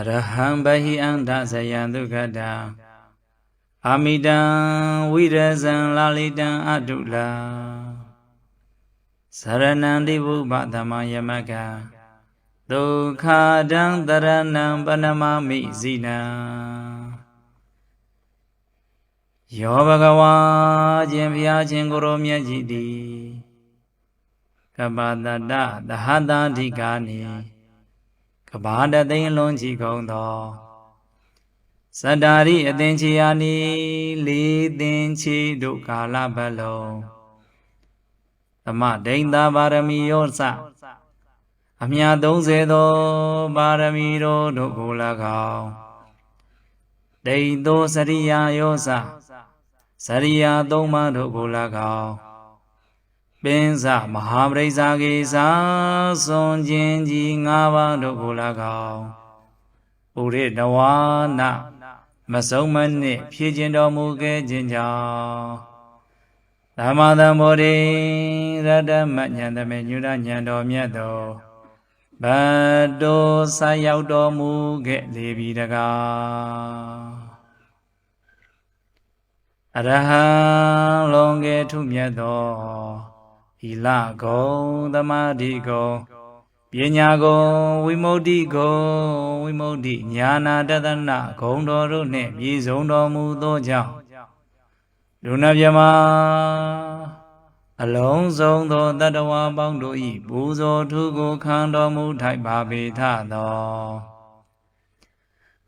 အရဟံဗဟိအန္တဇယံဒုက္ခတံအာမိတံဝိရဇံလာလိတံအတုလာသရဏံတိဘုဗ္ဗသမယမကံဒုက္ခတံတရဏံပနမမိဇိနံယောဘဂဝါခြင်းဘုရားခြင်းကိုရောမြတ်ကြီးသည်ကပ္ပတတသဟတာဓိကာနိ ကဘာတသိန်းလုံးကြည်ကုန်သောစတ္တာရိအသင်္ချီယာနိလေးသင်္ချီတို့ကာလပတ်လုံးသမဒိဋ္ဌာပါရမီယောစအမြတ်30သောပါရမီတို့တို့ကို၎င်းဒိဋ္ဌောစရိယာယောစစရိယာသုံးပါးတို့ကို၎င်း ပင်စမဟာပရိစ္ဆာကေသာစွန်ခြင်းကြီး၅ပါးတို့ကို၎င်းပုရိတဝါနမဆုံးမနစ်ဖြည့်ခြင်းတော်မူခဲ့ခြင်းကြောင့်သမ္မာသမ္ဗောဓိရတ္တမဉ္ဇဏ်တမေညုရဉ္ဇဏ်တော်မြတ်သောဘတ်တော်ဆက်ရောက်တော်မူခဲ့လေပြီတကားအရဟံလွန်ကဲထုမြတ်သော ဟီလကုံသမာဓိကုံပညာကုံဝိမု ക്തി ကုံဝိမု ക്തി ညာနာတသနာဂုံတော်တို့နှင့်ပြည့်စုံတော်မူသောကြောင့်လူနာမြမအလုံးစုံသောတတ္တဝါပေါင်းတို့၏ပူဇော်ထုကိုခံတော်မူထိုက်ပါပေထသော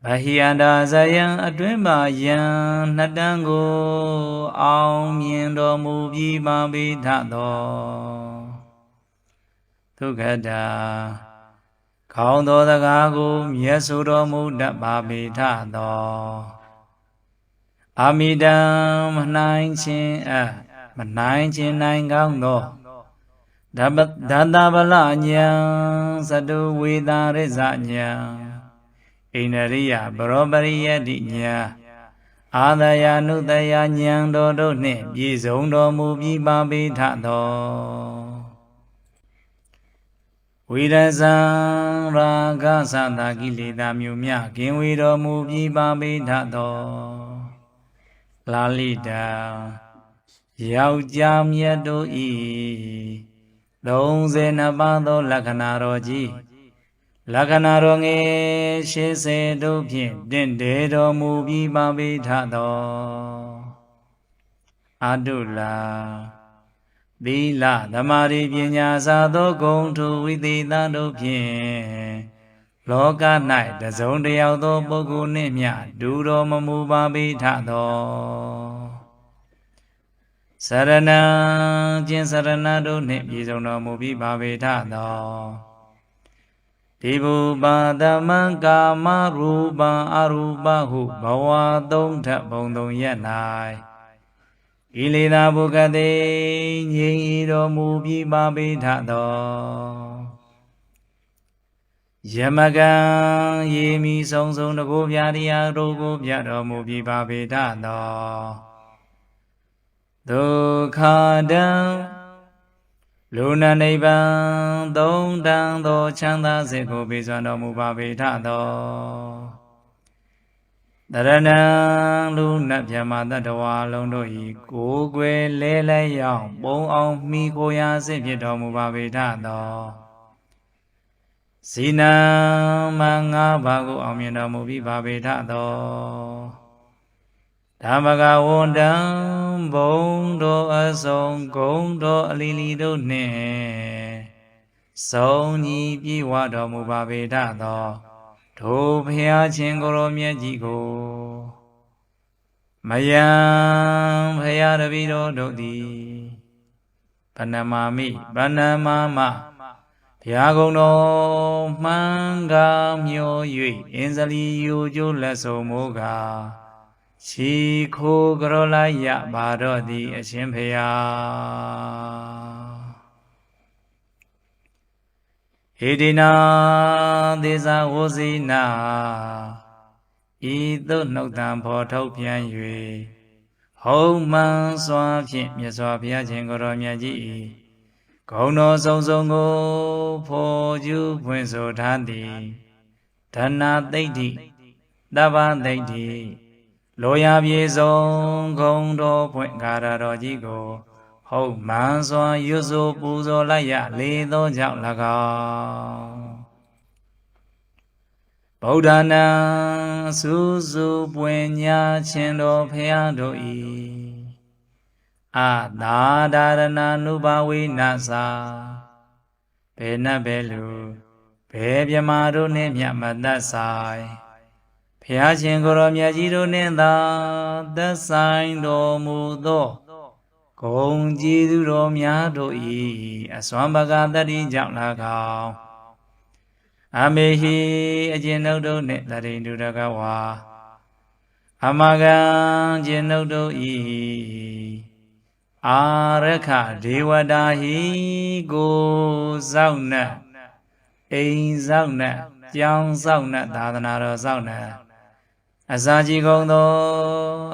ဗဟိယန္တာဇယံအတွင်းပါယံနှစ်တန်းကို အောင်မြင်တော်မူပြီးပါပေထသောဒုက္ခတာခေါင်းသောစကားကိုမျက်ဆိုတော်မူတတ်ပါပေထသောအာမိတံမနိုင်ခြင်းအမနိုင်ခြင်းနိုင်ကောင်းသောဓမ္မဒန္တဗလညာသတုဝေတာရိဇညာ ဣန္ဒရိယဘရောပရိယတိညာအာသယာနုတယာဉာဏ်တော်တို့နှင့်ပြည့်စုံတော်မူပြီးပါပေထသောဝိရဇံရာဂသတာကိလေသာမျိုးမြကင်ဝေတော်မူပြီးပါပေထသောလာလိတာယောက်ျားမြတ်တို့ဤ32ပါးသောလက္ခဏာတော်ကြီး လက္ခဏာတော်ငယ်80တို့ဖြင့်တင့်တယ်တော်မူပြီးပါပေထသောအတုလာသီလသမာဓိပညာစာသောဂုဏ်ထူဝိသေသတို့ဖြင့်လောက၌တစုံတယောက်သောပုဂ္ဂိုလ်နှင့်မျှဒူတော်မမူပါပေထသောစရဏံကျင်စရဏတို့နှင့်ပြည်စုံတော်မူပြီးပါပေထသော ဒီဘူပါတမံကာမရူပံအရူပဟုဘဝသုံးထဘုံသုံးရက်၌ဤလေသာဘုကတိငြိမ်တော်မူပြီးပါပေထသောယမကံယေမိဆုံးဆုံးတကိုးပြတရားတို့ကိုပြတော်မူပြီးပါပေထသောဒုက္ခတံ လူနာနိဗ္ဗာန်သုံးတန်သောချမ်းသာစေကိုပေးစွမ်းတော်မူပါပေထသောတရဏံလူနတ်မြမတတဝါလုံးတို့ဤကိုယ်ွယ်လဲလဲရောက်ပုံအောင်မိကိုရာစိဖြစ်တော်မူပါပေထသောဇိနံမငါးပါးကိုအောင်မြင်တော်မူပြီးပါပေထသောဓမ္မကဝန္တံ ဘုံတော်အစုံဂုံတော်အလီလီတို့နှင့်ဆုံးညီပြေဝတော်မူပါပေတသောထိုဘုရားရှင်ကိုရောမြတ်ကြီးကိုမယံဘုရားတပည့်တော်တို့သည်ဗဏမာမိဗဏမာမဘုရားကုံတော်မှန်ကားမျော၍အင်းစလီယိုကျိုးလက်ဆုံးမိုးကား ခြီခိုးကြောလိုက်ရပါတော့သည်အရှင်ဖေယဟေဒီနာသေဇာဝဇိနာဤသို့နှုတ်တံဖော်ထုတ်ပြန်၍ဟုံမှန်စွာဖြင့်မြတ်စွာဘုရားရှင်ကိုရောမြတ်ကြီး၏ဂုဏ်တော်ဆုံးဆုံးကိုဖော်ကျူးဖွင့်ဆိုထားသည်ဓနာသိဋ္ဌိတပ္ပသိဋ္ဌိ လောရပြေဆုံးဂုံတော်ဖွင့်ကာရတော်ကြီးကိုဟုတ်မှန်စွာရွတ်ဆိုပူဇော်လိုက်ရလေသောကြောင့်၎င်းဗုဒ္ဓနာစုစုပွင့်ညာခြင်းတော်ဖရာတို့ဤအာသာဒါရဏနုဘဝိနသာဘယ်နှဘယ်လူဘယ်မြမာတို့နှင့်မြတ်မသက်ဆိုင် ဖျားရှင်ကိုရောမြတ်ကြီးတို့နှင့်သာသက်ဆိုင်တော်မူသောဂုံကြည်သူတော်များတို့၏အစွမ်းပကတတိကြောင့်၎င်းအမေဟိအကျဉ်ုပ်တို့နှင့်တရိန္ဒုရကဝါအမဂံကျဉ်ုပ်တို့၏အာရခဒေဝတာဟိကိုစောင့်နှင့်အိမ်စောင့်နှင့်ကြောင်းစောင့်နှင့်သာသနာတော်စောင့်နှင့် အစာကြီးကုန်သော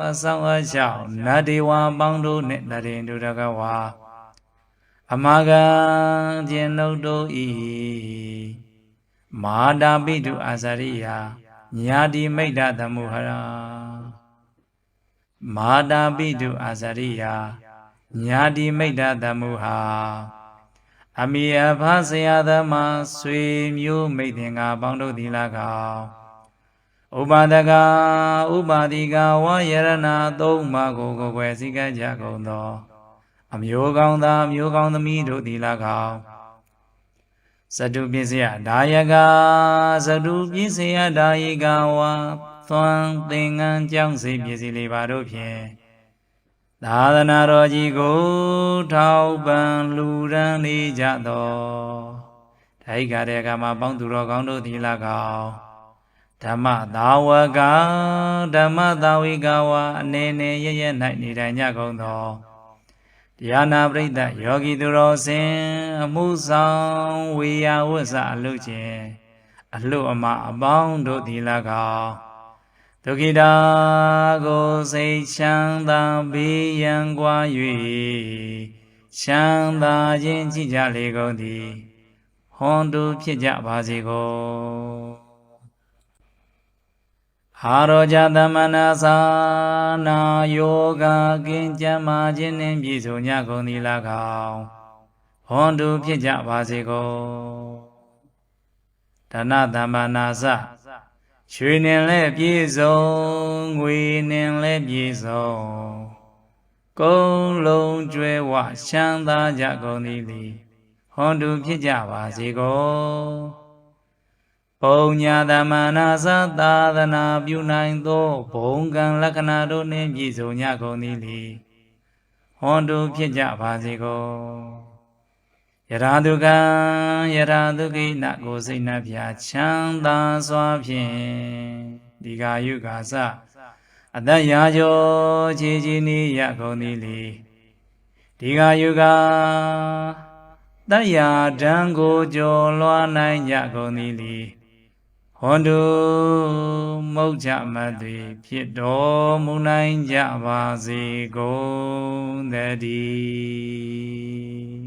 အဆောင်အချောင်းနတ်ဒေဝပေါင်းတို့နှင့်တရင်တို့တကဝါအမဂံကျင်ုပ်တို့ဤမာတာပိတုအာဇရိယညာတိမိတ်တသမှုဟရာမာတာပိတုအာဇရိယညာတိမိတ်တသမှုဟာအမိအဖဆရာသမားဆွေမျိုးမိတ်သင်္ကာပေါင်းတို့သည်၎င်း ဥပါဒကဥပါတိကဝယရဏသုံးပါးကိုကိုယ်ွယ်စည်းကမ်းကြကုန်သော အမျိုးကောင်းသားမျိုးကောင်းသမီးတို့သည်၎င်းဇတုပစ္စယဒါယကဇတုပစ္စယဒါယကဝါသွန်သင်္ကန်းကြောင်းစိပစ္စည်းလေးပါတို့ဖြင့်သာသနာတော်ကြီးကိုထောက်ပံလူရန်နေကြသောဓိကတဲ့ကမှာပေါင်းသူတော်ကောင်းတို့သည်၎င်း ဓမ္မသာဝကဓမ္မသာဝိကဝအနေနဲ့ရရ၌နေထိုင်ကြကုန်သောတရားနာပရိသတ်ယောဂီသူတော်စင်အမှုဆောင်ဝေယဝဆအလုချင်းအလှအမအပေါင်းတို့သည်၎င်းဒုက္ခိတာကိုစိတ်ချမ်းသာဘေးရန်ကွာ၍ချမ်းသာခြင်းကြည်ကြလေကုန်သည်ဟွန်တူဖြစ်ကြပါစေကုန် ဟာရောကြသမနာသာနာယောဂကင်းကြမ်းမာခြင်းနှင့်ပြည့်စုံကြကုန်သည်၎င်းဟွန်တူဖြစ်ကြပါစေကုန်ဒနသမ္မာနာသရွှေနှင်လည်းပြည့်စုံငွေနှင်လည်းပြည့်စုံကုံလုံးကျွဲဝချမ်းသာကြကုန်သည်လေဟွန်တူဖြစ်ကြပါစေကုန် ပုံညာသမနာသသာသနာပြုနိုင်သောဘုံကံလက္ခဏာတို့နှင့်ပြည့်စုံကြကုန်သည်လေဟွန်တုဖြစ်ကြပါစေကုန်ယရာတုကံယရာတုကိနကိုစိတ်နှပြချမ်းသာစွာဖြင့်ဒီဃာယုကာသအတ္တရာကျော်ခြေချီနေရကုန်သည်လေဒီဃာယုကာတတ္ယာဓံကိုကျော်လွှားနိုင်ကြကုန်သည်လေ ဟွန်တုမုတ်ကြမသွေဖြစ်တော်မူနိုင်ကြပါစေကုန်သတည်း